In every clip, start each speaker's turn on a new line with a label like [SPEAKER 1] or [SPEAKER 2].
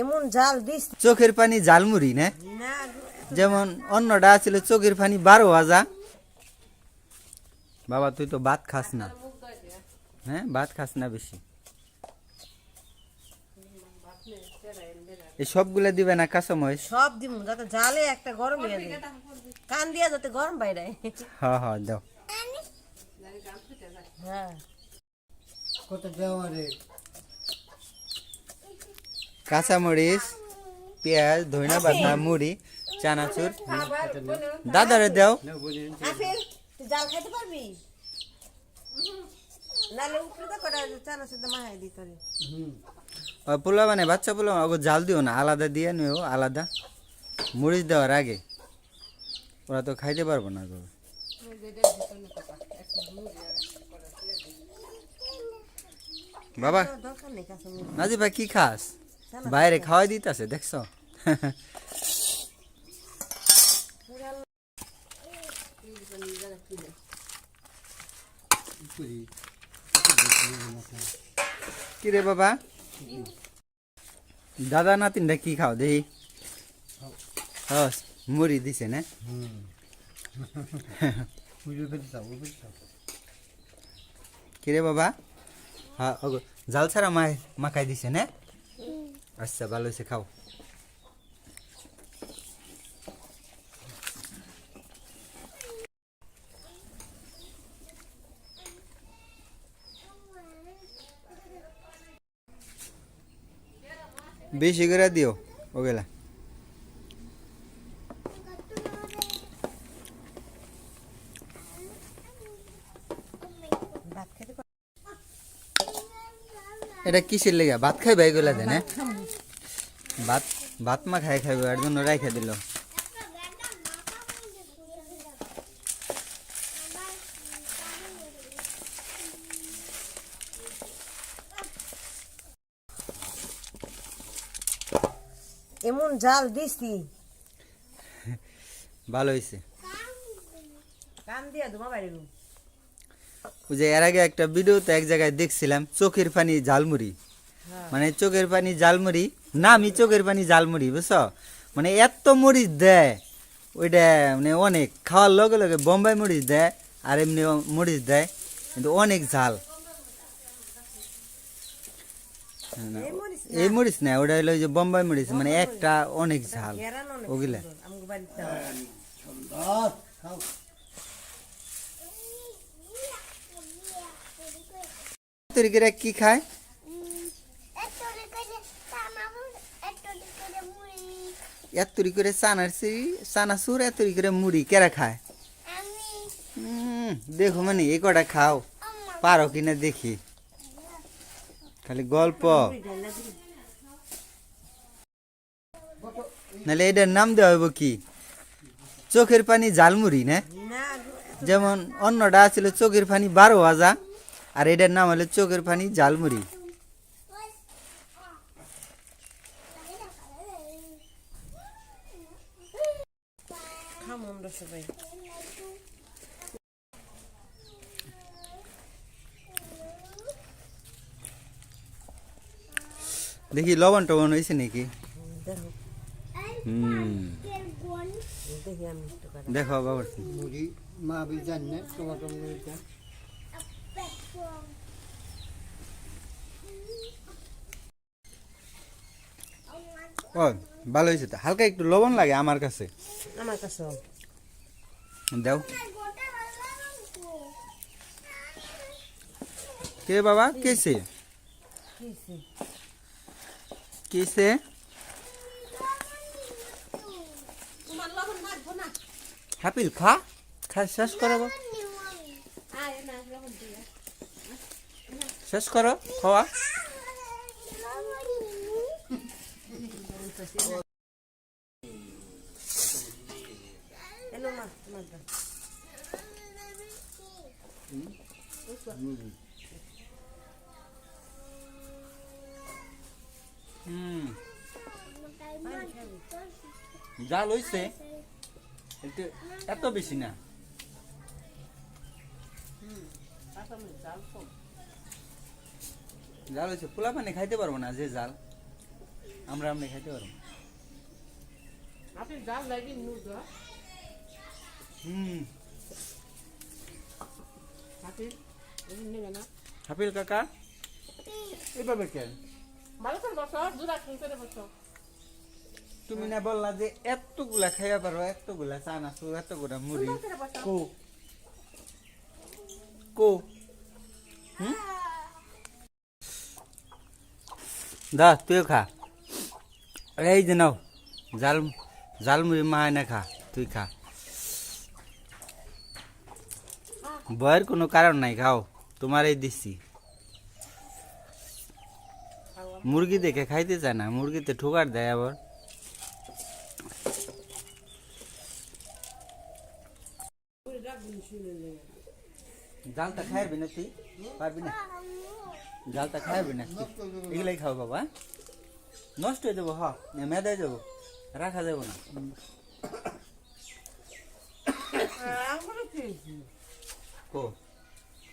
[SPEAKER 1] এমন জাল দিস।
[SPEAKER 2] চোখের পানি ঝালমুড়ি না?
[SPEAKER 1] না।
[SPEAKER 2] যেমন অন্যটা ছিল চোখের পানি বারো ভাজা। বাবা তুই তো ভাত খাস না। হ্যাঁ ভাত খাস না বেশি। এই সবগুলা দিবে না কাঁচামরিচ?
[SPEAKER 1] সব দিব যাতে জালে একটা গরম হয়ে যায়। কান দিয়া যাতে গরম বাইরে
[SPEAKER 2] হ্যাঁ হ্যাঁ দাও।
[SPEAKER 1] হ্যাঁ।
[SPEAKER 3] কত দেওয়া রে?
[SPEAKER 2] কাঁচামরিচ পেঁয়াজ ধইনা পাতা মুড়ি চানাচুর। দাদারে দাও।
[SPEAKER 1] জাল খাইতে পারবি?
[SPEAKER 2] পোলা মানে বাচ্চা পোলা ওকে জাল দিও না আলাদা দিয়ে নিও আলাদা। মরিচ দেওয়ার আগে। ওরা তো খাইতে পারব না গো। বাবা নাজি ভাই কি খাস? বাইরে খাওয়াই দিতেছে দেখছ? কি রে বাবা? দাদা নাতিনটা কি খাও দেখি? হস মুড়ি দিছে না?
[SPEAKER 3] পুজো করতে যাব বুঝছ
[SPEAKER 2] কি রে বাবা হ্যাঁ জাল ছাড়া মাখাই দিছে না? আচ্ছা ভালো হয়েছে খাও বেশি করে দিও ওগুলা
[SPEAKER 1] ভাত খেতে পার-
[SPEAKER 2] এটা কিসের লেগে ভাত খাইবে এগুলা দেন হ্যাঁ? ভাত ভাত মা খাই খাইবে এর জন্য রাইখা দিল।
[SPEAKER 1] এমন জাল দিছি।
[SPEAKER 2] ভালো হয়েছে
[SPEAKER 1] কান দিয়া ধুমা বাইরে
[SPEAKER 2] যে এর আগে একটা ভিডিওতে এক জায়গায় দেখছিলাম চোখের পানি ঝালমুড়ি। মানে চোখের পানি ঝালমুড়ি নামই চোখের পানি ঝালমুড়ি বুঝছ? মানে এত মরিচ দেয় ওইটা মানে অনেক। খাওয়ার লগে লগে বোম্বাই মরিচ দেয় আর এমনি মরিচ দেয় কিন্তু অনেক ঝাল।
[SPEAKER 1] এই মরিচ
[SPEAKER 2] না। ওটা হলো যে বোম্বাই মরিচ মানে একটা অনেক ঝাল ওগুলা তরিকেরা কি খায়? এতরি করে চানার চানাচুর এতরি করে মুড়ি কেরা খায়। দেখো মানে এই কটা খাও। পারো কিনা দেখি? খালি গল্প। নাহলে এটার নাম দেওয়া হইব কি? চোখের পানি ঝালমুড়ি না? যেমন অন্যটা ছিল চোখের পানি বারো ভাজা আর এটার নাম হলো চোখের পানি ঝালমুড়ি।
[SPEAKER 1] আমরা সবাই।
[SPEAKER 2] দেখি লবণ টবণ হয়েছে নাকি?
[SPEAKER 1] দেখো।
[SPEAKER 2] হুম।
[SPEAKER 1] দেখি আমি একটু করে।
[SPEAKER 2] দেখো বাবা।
[SPEAKER 3] মুড়ি মা বি জানে টমেটো মুড়িটা
[SPEAKER 2] ও ভালো হয়েছে তো। হালকা একটু লবণ লাগে আমার কাছে।
[SPEAKER 1] আমার কাছে
[SPEAKER 2] দাও। কে বাবা? কেসে
[SPEAKER 1] কিসে
[SPEAKER 2] হাপিল খা। খা শেষ করো শেষ করো খাওয়া। জাল হইছে। এত বেশি না। জাল হয়েছে পোলা পানি খাইতে পারব না যে জাল। আমরা আপনি খাইতে পারব।
[SPEAKER 4] আপনি ডাল লাগি নুজ
[SPEAKER 2] হুম
[SPEAKER 4] আপনি এই নেবে না
[SPEAKER 2] হাফিল কাকা? এভাবে কেন?
[SPEAKER 4] ভালো করে বসো দুরা করে বসো
[SPEAKER 2] তুমি না বললা যে এতগুলা খাইয়া পারো, এতগুলা চানাচু এতগুলা মুড়ি। কো। কো। হুম? দা, তুইও খা। এই যে নাও, জাল জালমুড়ি মা এনে খা, তুই খা। ভয়ের কোনো কারণ নাই, খাও। তোমার এই দিচ্ছি মুরগি দেখে খাইতে চায় না, মুরগিতে ঠোকার দেয় আবার। জালটা খাইবি না তুই? পারবি না? জালটা খাইবি না এগুলাই খাও বাবা। নষ্ট হয়ে যাব, হ। মেদায় যাব। রাখা যাব না। কো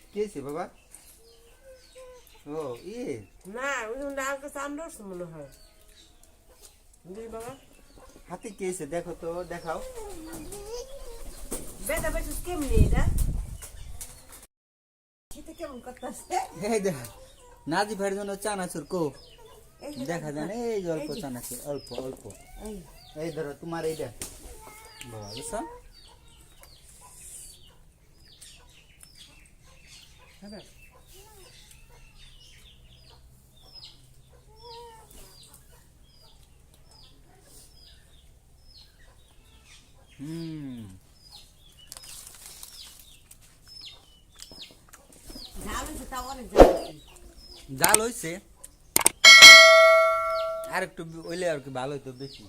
[SPEAKER 2] কি হয়েছে বাবা ও ইয়ে
[SPEAKER 1] না ওই জন্য আমাকে চামড়ার মনে হয় বুঝলি বাবা
[SPEAKER 2] হাতে কি হয়েছে দেখো তো দেখাও
[SPEAKER 1] বেটা বেটা কেমনি এটা খেতে কেমন করতেছে
[SPEAKER 2] এই দেখ নাজি ভাইয়ের জন্য চানাচুর কো দেখা যায় না এই যে অল্প চানাচুর অল্প অল্প
[SPEAKER 1] এই
[SPEAKER 2] এই ধরো তোমার এইটা বাবা বুঝছ হুম।
[SPEAKER 1] হয়েছে।
[SPEAKER 2] জাল হয়েছে। আর একটু ওইলে আর কি ভালো হইতো বেশি।